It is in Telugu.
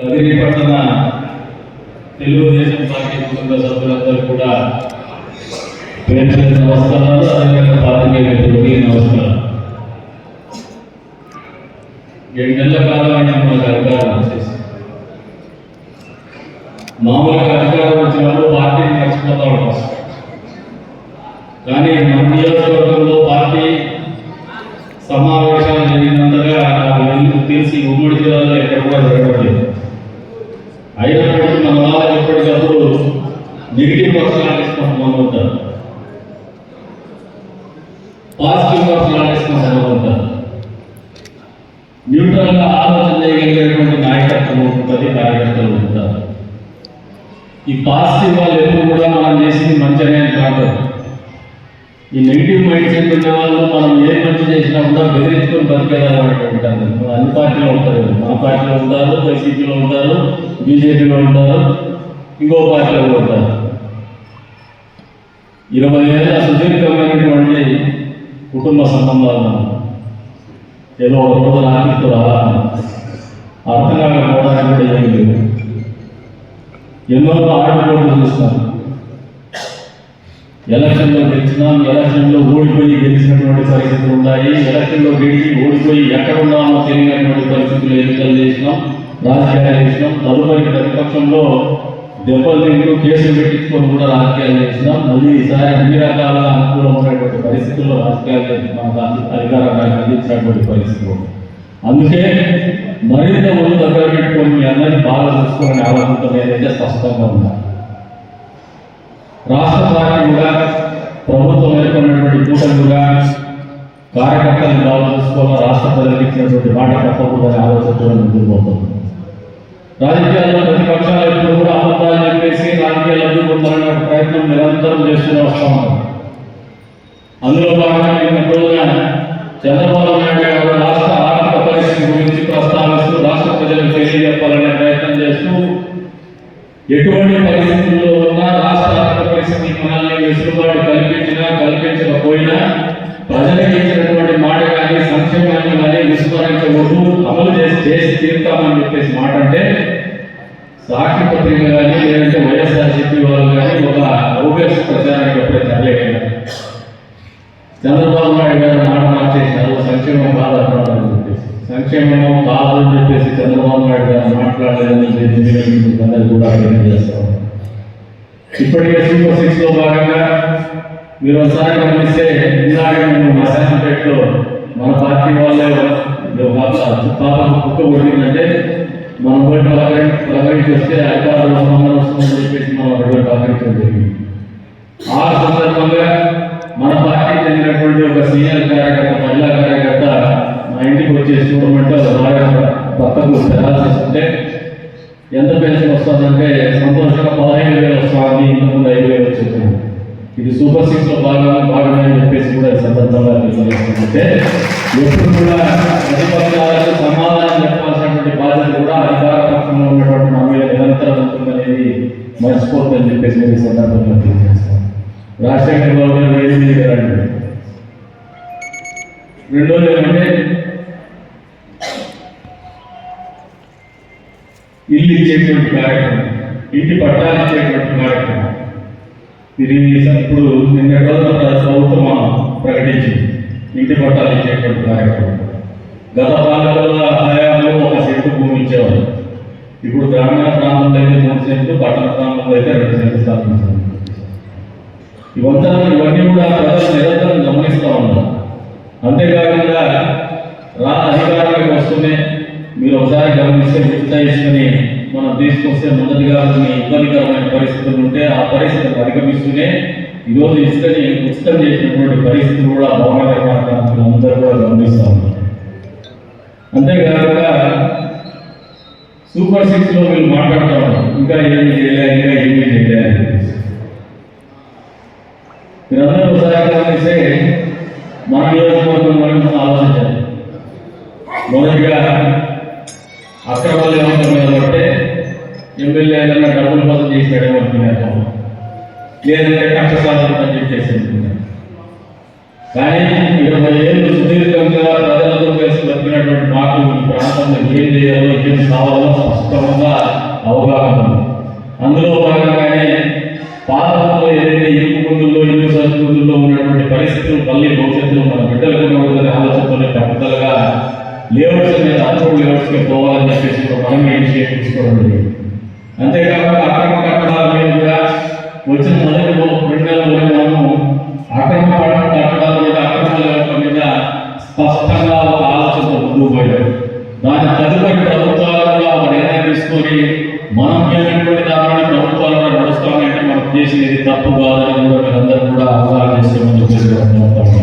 తరఫున తెలుగుదేశం పార్టీ కుటుంబ సభ్యులందరూ కూడా పేరు నమస్కారాలు అదేవిధంగా పార్టీ మిత్రులకి నమస్కారం ఏడు నెలల కాలం అయినా మనకు అధికారం వచ్చేసి. మామూలుగా అయినప్పుడు మన వాళ్ళు ఎప్పటికప్పుడు నెగిటివ్ పర్సనాలిటీస్ కొంతమంది ఉంటారు పాజిటివ్ పర్సనాలిటీస్ కొంతమంది ఉంటారు న్యూట్రల్గా ఆలోచన చేయగలిగినటువంటి నాయకత్వం ఉంటుంది కార్యకర్తలు ఉంటారు. ఈ పాజిటివ్ వాళ్ళు ఎప్పుడు కూడా మనం చేసింది మంచిగానే కాదు ఈ నెగిటివ్ మైండ్ సెట్ ఉండే వాళ్ళు మనం ఏ మంచి చేసినా కూడా బెదిరించుకొని బతికేదాన్ని ఉంటారు అన్ని పార్టీలో ఉంటారు మన పార్టీలో ఉంటారు వైసీపీలో ఉంటారు బీజేపీలో ఉంటారు ఇంకో పార్టీలో ఉంటారు. ఇరవై ఏళ్ళ సుదీర్ఘమైనటువంటి కుటుంబ సంబంధాలను ఏదో ఒక రోజు ఆర్థిక అర్థం కాకపోవడానికి కూడా ఏమీ లేదు. ఎన్నో ఆడపిల్లలు చూస్తాను ఎలక్షన్లో గెలిచినాం ఎలక్షన్లో ఓడిపోయి గెలిచినటువంటి పరిస్థితులు ఉన్నాయి. ఎలక్షన్లో గెలిచి ఓడిపోయి ఎక్కడ ఉన్నామో తెలియనటువంటి పరిస్థితులు ఎన్నికలు చేసినాం రాజకీయాలు చేసినాం. తదుపరి ప్రతిపక్షంలో దెబ్బలు తింటూ కేసులు పెట్టించుకొని కూడా రాజకీయాలు చేసినాం. మళ్ళీ ఈసారి అన్ని రకాల అనుకూలమైనటువంటి పరిస్థితుల్లో రాజకీయాలు చేసి మనకు అధికారాన్ని అందించినటువంటి పరిస్థితులు. అందుకే మరింత ముందు దగ్గర పెట్టుకొని మీ అందరినీ బాగా చూసుకోవాలని ఆలోచనతో నేనైతే స్పష్టంగా ఉన్నాను. రాష్ట్ర పార్టీ ప్రభుత్వం ఏర్పడినటువంటి కూటమిగా కార్యకర్తలు కార్యకర్తలను రాష్ట్ర ప్రజలకు ఇచ్చినటువంటి మాట తప్పకుండా ఆలోచనతో ముందుకు రాజకీయాల్లో ప్రతిపక్షాలు ఎప్పుడు కూడా అబద్ధాలు చెప్పేసి రాజకీయాలు అందుకుంటారనే ప్రయత్నం నిరంతరం చేస్తూనే వస్తా ఉన్నారు అందులో భాగంగా నిన్న వెసులుబాటు కల్పించినా కల్పించకపోయినా ప్రజలకు ఇచ్చినటువంటి మాట కానీ సంక్షేమాన్ని కానీ విస్మరించకూడదు అమలు చేసి చేసి తీరుతామని చెప్పేసి మాట అంటే సాక్షి పత్రిక కానీ లేదంటే వైఎస్ఆర్సీపీ వాళ్ళు కానీ ఒక ఓబీఎస్ ప్రచారానికి ఎప్పుడే తరలేకపోయినా చంద్రబాబు నాయుడు గారు మాట మార్చేసినారు సంక్షేమం కాదు అన్నారు అని చెప్పేసి. సంక్షేమం కాదు అని చెప్పేసి చంద్రబాబు నాయుడు గారు మాట్లాడలేదని చెప్పేసి మీకు అందరూ కూడా అర్థం చేస్తాం ఇప్పటికే సూపర్ సిక్స్లో భాగంగా మీరు ఒకసారి గమనిస్తే ఇందాక మేము నరసింహపేటలో మన పార్టీ వాళ్ళే పాపం కుక్క కొట్టిందంటే మనం పోయి పలకరి పలకరించి వస్తే అధికారులు సంబంధం వస్తుందని చెప్పేసి మనం అక్కడ పోయి పలకరించడం జరిగింది. ఆ సందర్భంగా మన పార్టీ చెందినటువంటి ఒక సీనియర్ కార్యకర్త మహిళా కార్యకర్త మా ఇంటికి వచ్చేసి చూడమంటే బాగా భర్తకు పెరాలసిస్ ఉంటే ఎంత పెన్షన్ వస్తుందంటే సంతోషంగా పదహైదు వేలు వస్తుంది ఇంతకుముందు ఐదు వేలు వచ్చింది ఇది సూపర్ సిక్స్లో భాగంగా భాగమే అని చెప్పేసి కూడా ఈ సందర్భంగా తెలియజేస్తుంటే ఎప్పుడు కూడా ప్రతిపక్షాలకు సమాధానం చెప్పాల్సినటువంటి బాధ్యత కూడా అధికార పక్షంలో ఉన్నటువంటి నా మీద నిరంతరం ఉంటుందనేది మర్చిపోతుందని చెప్పేసి నేను ఈ సందర్భంగా తెలియజేస్తాను. రాజశేఖర్ బాబు గారు వేడి మీద రండి. రెండోది ఏమంటే ఇల్లు ఇచ్చేటువంటి కార్యక్రమం ఇంటి పట్టాలు ఇచ్చేటువంటి కార్యక్రమం. ఇది ఇప్పుడు నిన్న రోజున ప్రభుత్వం ప్రకటించింది ఇంటి పట్టాలు ఇచ్చేటువంటి కార్యక్రమం. గత పాలకుల హయాంలో ఒక సెంటు భూమి ఇచ్చేవారు. ఇప్పుడు గ్రామీణ ప్రాంతంలో అయితే మూడు సెంట్లు పట్టణ ప్రాంతంలో అయితే రెండు సెంట్లు స్థాపించారు. ఇవంతా ఇవన్నీ కూడా ప్రజలు నిరంతరం గమనిస్తూ ఉన్నారు. అంతేకాకుండా రా అధికారానికి వస్తూనే మీరు ఒకసారి గమనిస్తే గుర్తించుకొని మనం తీసుకొస్తే మొదటిగా కొన్ని ఇబ్బందికరమైన పరిస్థితులు ఉంటే ఆ పరిస్థితులు అధిగమిస్తూనే ఈరోజు ఇసుకని ఉచితం చేసినటువంటి పరిస్థితులు కూడా భవన నిర్మాణ అందరూ కూడా గమనిస్తూ ఉన్నారు. అంతేకాకుండా సూపర్ సిక్స్లో మీరు మాట్లాడుతూ ఉన్నారు. ఇంకా ఏమి చేయలే ఇంకా ఏమి చేయలే అని చెప్పేసి. మీరందరూ ఒకసారి గమనిస్తే మన నియోజకవర్గం గురించి ఆలోచించాలి మొదటిగా అక్రమాలు ఏమన్నా మీద ఎమ్మెల్యే ఏదైనా డబ్బులు కోసం చేసి పెట్టమనుకున్నారు లేదంటే కష్ట సాధన అని చెప్పేసి అనుకున్నారు కానీ ఇరవై ఏళ్ళు అంతేకాకుండా అక్రమ కట్టడాల మీద కూడా వచ్చిన మొదటి రెండు నెలల్లోనే మనము అక్రమ కట్టడాల మీద అక్రమ మీద స్పష్టంగా ఒక ఆలోచన ముందుకు దాని తదుపరి ప్రభుత్వాలు కూడా ఒక నిర్ణయం తీసుకొని మనం చేసినటువంటి దానిని ప్రభుత్వాలు కూడా నడుస్తామంటే మనం చేసేది తప్పు కాదని కూడా మీరందరూ కూడా అవగాహన చేసుకోమని చెప్పేసి